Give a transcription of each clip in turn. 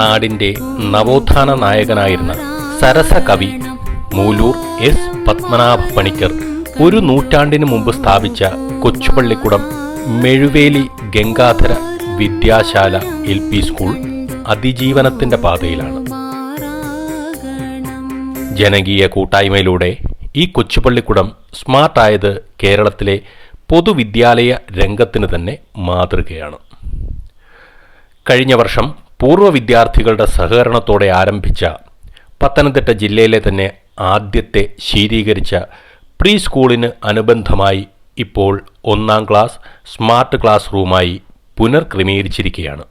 നാടിന്റെ നവോത്ഥാന നായകനായിരുന്ന സരസ കവി മൂലൂർ എസ് പത്മനാഭ പണിക്കർ. ഒരു നൂറ്റാണ്ടിനു മുമ്പ് സ്ഥാപിച്ച കൊച്ചുപള്ളിക്കുടം Mezhuveli Gangadhara Vidyashala L P school അതിജീവനത്തിന്റെ പാതയിലാണ്. ജനകീയ കൂട്ടായ്മയിലൂടെ ഈ കൊച്ചുപള്ളിക്കുടം സ്മാർട്ടായത് കേരളത്തിലെ പൊതുവിദ്യാലയ രംഗത്തിന് തന്നെ മാതൃകയാണ്. കഴിഞ്ഞ വർഷം പൂർവ വിദ്യാർത്ഥികളുടെ സഹകരണത്തോടെ ആരംഭിച്ച പത്തനംതിട്ട ജില്ലയിലെ തന്നെ ആദ്യത്തെ ശീതീകരിച്ച പ്രീ സ്കൂളിന് അനുബന്ധമായി ഇപ്പോൾ ഒന്നാം ക്ലാസ് സ്മാർട്ട് ക്ലാസ് റൂമായി പുനർക്രമീകരിച്ചിരിക്കുകയാണ്.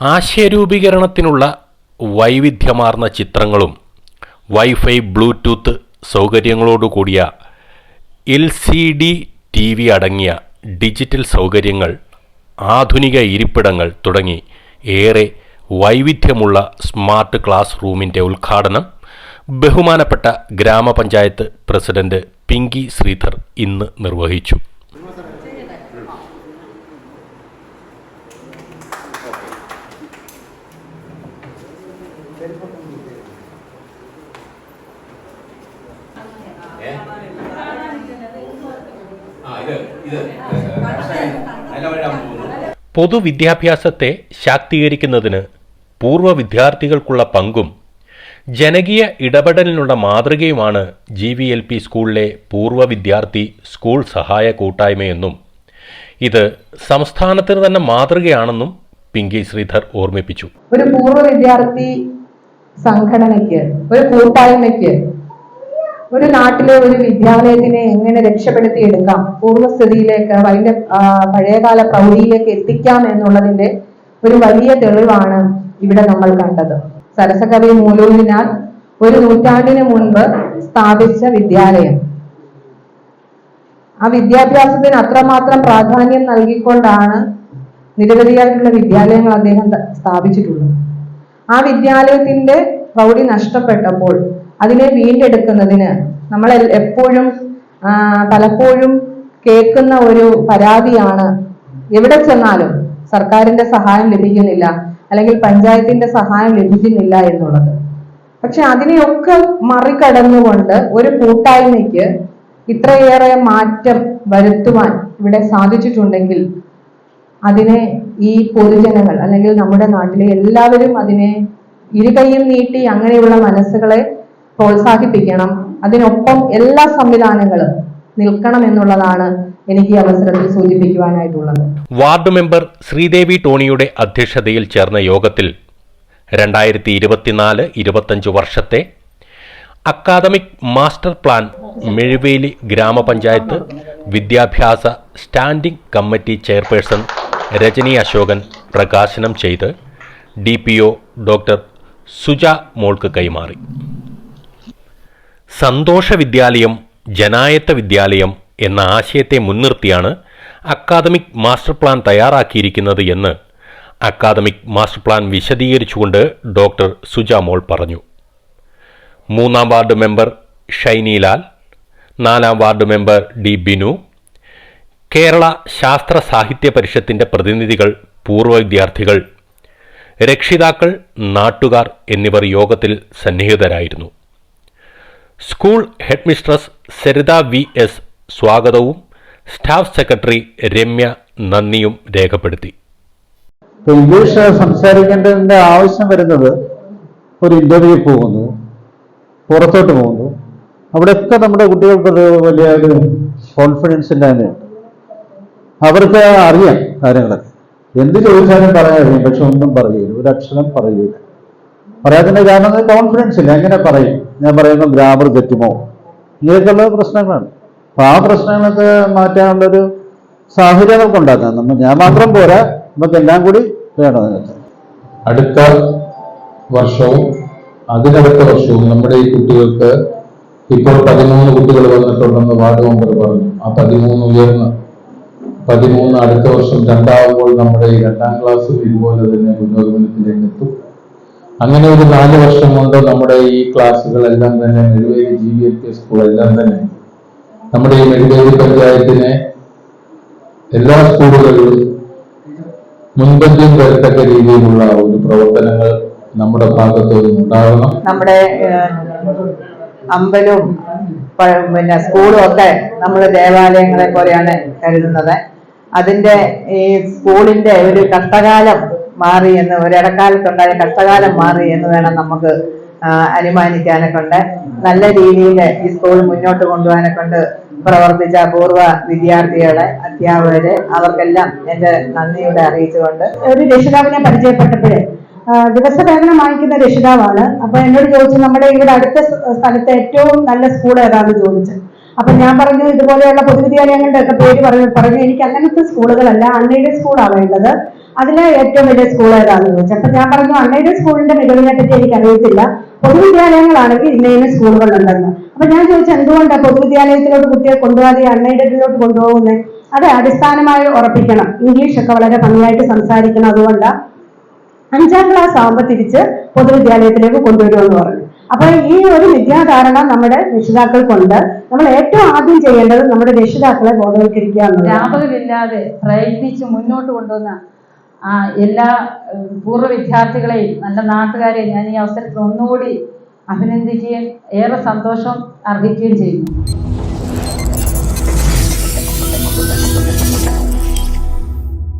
ആശയരൂപീകരണത്തിനുള്ള വൈവിധ്യമാർന്ന ചിത്രങ്ങളും wifi bluetooth സൗകര്യങ്ങളോടുകൂടിയ L C D T V അടങ്ങിയ ഡിജിറ്റൽ സൗകര്യങ്ങൾ ആധുനിക ഇരിപ്പിടങ്ങൾ തുടങ്ങി ഏറെ വൈവിധ്യമുള്ള സ്മാർട്ട് ക്ലാസ് റൂമിന്റെ ഉദ്ഘാടനം ബഹുമാനപ്പെട്ട ഗ്രാമപഞ്ചായത്ത് പ്രസിഡന്റ് പിങ്കി ശ്രീധർ ഇന്ന് നിർവഹിച്ചു. പൊതുവിദ്യാഭ്യാസത്തെ ശാക്തീകരിക്കുന്നതിന് പൂർവ വിദ്യാർത്ഥികൾക്കുള്ള പങ്കും ജനകീയ ഇടപെടലിനുള്ള മാതൃകയുമാണ് ജി വി എൽ പി സ്കൂളിലെ പൂർവ വിദ്യാർത്ഥി സ്കൂൾ സഹായ കൂട്ടായ്മയെന്നും ഇത് സംസ്ഥാനത്തിന് തന്നെ മാതൃകയാണെന്നും പിങ്കി ശ്രീധർ ഓർമ്മിപ്പിച്ചു. ഒരു പൂർവ വിദ്യാർത്ഥി സംഘടനയ്ക്ക് ഒരു കൂട്ടായ്മയ്ക്ക് ഒരു നാട്ടിലെ ഒരു വിദ്യാലയത്തിനെ എങ്ങനെ രക്ഷപ്പെടുത്തിയെടുക്കാം? പൂർവസ്ഥിതിയിലേക്ക് അതിന്റെ പഴയകാല പ്രൗഢിയിലേക്ക് എത്തിക്കാം എന്നുള്ളതിന്റെ ഒരു വലിയ തെളിവാണ് ഇവിടെ നമ്മൾ കണ്ടത്. സരസകവി മൂലൂരിനാൽ ഒരു നൂറ്റാണ്ടിന് മുൻപ് സ്ഥാപിച്ച വിദ്യാലയം. ആ വിദ്യാഭ്യാസത്തിന് അത്രമാത്രം പ്രാധാന്യം നൽകിക്കൊണ്ടാണ് നിരവധിയായിട്ടുള്ള വിദ്യാലയങ്ങൾ അദ്ദേഹം സ്ഥാപിച്ചിട്ടുള്ളത്. ആ വിദ്യാലയത്തിന്റെ പ്രൗഢി നഷ്ടപ്പെട്ടപ്പോൾ അതിനെ വീണ്ടെടുക്കുന്നതിന് നമ്മൾ എപ്പോഴും പലപ്പോഴും കേൾക്കുന്ന ഒരു പരാതിയാണ് എവിടെ ചെന്നാലും സർക്കാരിന്റെ സഹായം ലഭിക്കുന്നില്ല അല്ലെങ്കിൽ പഞ്ചായത്തിന്റെ സഹായം ലഭിക്കുന്നില്ല എന്നുള്ളത്. പക്ഷെ അതിനെയൊക്കെ മറികടന്നുകൊണ്ട് ഒരു കൂട്ടായ്മയ്ക്ക് ഇത്രയേറെ മാറ്റം വരുത്തുവാൻ ഇവിടെ സാധിച്ചിട്ടുണ്ടെങ്കിൽ അതിനെ ഈ പൊതുജനങ്ങൾ അല്ലെങ്കിൽ നമ്മുടെ നാട്ടിലെ എല്ലാവരും അതിനെ ഇരുകൈയും നീട്ടി അങ്ങനെയുള്ള മനസ്സുകളെ പ്രോത്സാഹിപ്പിക്കണം. അതിനൊപ്പം എല്ലാ സംവിധാനങ്ങളും നിൽക്കണം എന്നുള്ളതാണ് എനിക്ക് ഈ അവസരത്തിൽ സൂചിപ്പിക്കുവാനായിട്ടുള്ളത്. വാർഡ് മെമ്പർ ശ്രീദേവി ടോണിയുടെ അധ്യക്ഷതയിൽ ചേർന്ന യോഗത്തിൽ രണ്ടായിരത്തി ഇരുപത്തിനാല് ഇരുപത്തഞ്ച് വർഷത്തെ അക്കാദമിക് മാസ്റ്റർ പ്ലാൻ മെഴുവേലി ഗ്രാമപഞ്ചായത്ത് വിദ്യാഭ്യാസ standing committee chairperson Rajani Ashokan പ്രകാശനം ചെയ്ത് ഡി ഡോക്ടർ സുജ മോൾക്ക് കൈമാറി. സന്തോഷ വിദ്യാലയം ജനായത്ത വിദ്യാലയം എന്ന ആശയത്തെ മുൻനിർത്തിയാണ് അക്കാദമിക് മാസ്റ്റർ പ്ലാൻ തയ്യാറാക്കിയിരിക്കുന്നത് എന്ന് അക്കാദമിക് മാസ്റ്റർ പ്ലാൻ വിശദീകരിച്ചുകൊണ്ട് ഡോക്ടർ സുജാമോൾ പറഞ്ഞു. മൂന്നാം വാർഡ് മെമ്പർ ഷൈനിലാൽ നാലാം ward member D Binu Kerala Sastra Sahitya പരിഷത്തിന്റെ പ്രതിനിധികൾ പൂർവ വിദ്യാർത്ഥികൾ രക്ഷിതാക്കൾ നാട്ടുകാർ എന്നിവർ യോഗത്തിൽ സന്നിഹിതരായിരുന്നു. School headmistress Saritha V S സ്വാഗതവും സ്റ്റാഫ് സെക്രട്ടറി രമ്യ നന്ദിയും രേഖപ്പെടുത്തി. ഇംഗ്ലീഷ് സംസാരിക്കേണ്ടതിന്റെ ആവശ്യം വരുന്നത് ഒരു ഇന്റർവ്യൂ പോകുന്നു പുറത്തോട്ട് പോകുന്നു. അവിടെയൊക്കെ നമ്മുടെ കുട്ടികൾക്കൊരു വലിയ ഒരു കോൺഫിഡൻസ് ഇല്ലായ്മയുണ്ട് അവർക്ക് അറിയാം കാര്യങ്ങളൊക്കെ. എന്ത് ചോദിച്ചാലും പറയാൻ അറിയാം പക്ഷെ ഒന്നും പറയില്ല. ഒരു അക്ഷരം പറയില്ല. പറയാത്തതിന്റെ കാരണം കോൺഫിഡൻസ് ഇല്ല. എങ്ങനെ പറയും? ഞാൻ പറയുന്ന ഗ്രാമർ തെറ്റുമോ? ഇങ്ങനെയൊക്കെയുള്ള പ്രശ്നങ്ങളാണ്. അപ്പൊ ആ പ്രശ്നങ്ങളൊക്കെ മാറ്റാനുള്ളൊരു നമുക്ക് ഉണ്ടാക്കാം. നമ്മൾ ഞാൻ മാത്രം പോരാ. നമുക്ക് എല്ലാം കൂടി വേണം അതിനകത്ത്. അടുത്ത വർഷവും അതിനടുത്ത വർഷവും നമ്മുടെ ഈ കുട്ടികൾക്ക് ഇപ്പോൾ പതിമൂന്ന് കുട്ടികൾ വന്നിട്ടുണ്ടെന്ന് വാർഡ് മെമ്പർ പറഞ്ഞു. ആ പതിമൂന്ന് ഉയർന്ന് പതിമൂന്ന് അടുത്ത വർഷം രണ്ടാവുമ്പോൾ നമ്മുടെ ഈ രണ്ടാം ക്ലാസ്സും ഇതുപോലെ തന്നെ പുരോഗമനത്തിലേക്ക് എത്തും. അങ്ങനെ ഒരു നാല് വർഷം കൊണ്ട് നമ്മുടെ ഈ ക്ലാസ്സുകളെല്ലാം തന്നെ Neduveli G V L school എല്ലാം തന്നെ നമ്മുടെ ഈ നെടുവേലി പഞ്ചായത്തിനെ എല്ലാ സ്കൂളുകളിലും മുൻപന്തിയും വരത്തക്ക രീതിയിലുള്ള ഒരു പ്രവർത്തനങ്ങൾ നമ്മുടെ ഭാഗത്തു നിന്നുണ്ടാകണം നമ്മുടെ അമ്പലവും പിന്നെ സ്കൂളും ഒക്കെ നമ്മൾ ദേവാലയങ്ങളെ പോലെയാണ് കരുതുന്നത്. അതിന്റെ ഈ സ്കൂളിന്റെ ഒരു കഷ്ടകാലം മാറി എന്ന് ഒരു ഇടക്കാലത്തുണ്ടായ കഷ്ടകാലം മാറി എന്ന് വേണം നമുക്ക് അനുമാനിക്കാനൊക്കെ ഉണ്ട്. നല്ല രീതിയിൽ ഈ സ്കൂൾ മുന്നോട്ട് കൊണ്ടുപോകാനൊക്കെ കൊണ്ട് പ്രവർത്തിച്ച പൂർവ വിദ്യാർത്ഥികളെ അധ്യാപകരെ. അവർക്കെല്ലാം എന്റെ നന്ദിയോടെ അറിയിച്ചുകൊണ്ട്. ഒരു രക്ഷിതാവിനെ പരിചയപ്പെട്ടപ്പോഴേ ദിവസ ദിവസവേതനം വാങ്ങിക്കുന്ന രക്ഷിതാവാണ്. അപ്പൊ എന്നോട് ചോദിച്ചു നമ്മുടെ ഇവിടെ അടുത്ത സ്ഥലത്തെ ഏറ്റവും നല്ല സ്കൂൾ ഏതാന്ന് ചോദിച്ചു. അപ്പൊ ഞാൻ പറഞ്ഞു ഇതുപോലെയുള്ള പൊതുവിദ്യാലയങ്ങളുടെ ഒക്കെ പേര് പറഞ്ഞു പറഞ്ഞു എനിക്ക് അങ്ങനത്തെ സ്കൂളുകളല്ല. അൺഎയ്ഡഡ് സ്കൂളാണ് വേണ്ടത്. അതിലെ ഏറ്റവും വലിയ സ്കൂൾ ഏതാണെന്ന് ചോദിച്ചു അപ്പൊ ഞാൻ പറഞ്ഞു അണ്ണയുടെ സ്കൂളിന്റെ മികവിനെ പറ്റി എനിക്ക് അറിയത്തില്ല പൊതുവിദ്യാലയങ്ങളാണെങ്കിൽ ഇന്ന ഇന്ന സ്കൂളുകളുണ്ടെന്ന്. അപ്പൊ ഞാൻ ചോദിച്ചു എന്തുകൊണ്ടാണ് പൊതുവിദ്യാലയത്തിലോട്ട് കുട്ടിയെ കൊണ്ടുപോകാതെ അൺഎയ്ഡഡിലോട്ട് കൊണ്ടുപോകുന്നത് അത് അടിസ്ഥാനമായി ഉറപ്പിക്കണം. ഇംഗ്ലീഷ് ഒക്കെ വളരെ ഭംഗിയായിട്ട് സംസാരിക്കണം അതുകൊണ്ട്. അഞ്ചാം ക്ലാസ് ആകുമ്പോൾ തിരിച്ച് പൊതുവിദ്യാലയത്തിലേക്ക് കൊണ്ടുവരുമെന്ന് പറഞ്ഞു. അപ്പൊ ഈ ഒരു വിദ്യാധാരണ നമ്മുടെ രക്ഷിതാക്കൾക്കുണ്ട്. നമ്മൾ ഏറ്റവും ആദ്യം ചെയ്യേണ്ടത് നമ്മുടെ രക്ഷിതാക്കളെ ബോധവൽക്കരിക്കുക എന്നുള്ളത് പ്രയത്നിച്ച് മുന്നോട്ട് കൊണ്ടുവന്ന എല്ലാ പൂർവ വിദ്യാർത്ഥികളെയും നല്ല നാട്ടുകാരെയും ഞാൻ ഈ അവസരത്തിൽ ഒന്നുകൂടി അഭിനന്ദിക്കുകയും ഏറെ സന്തോഷം അർഹിക്കുകയും ചെയ്യുന്നു.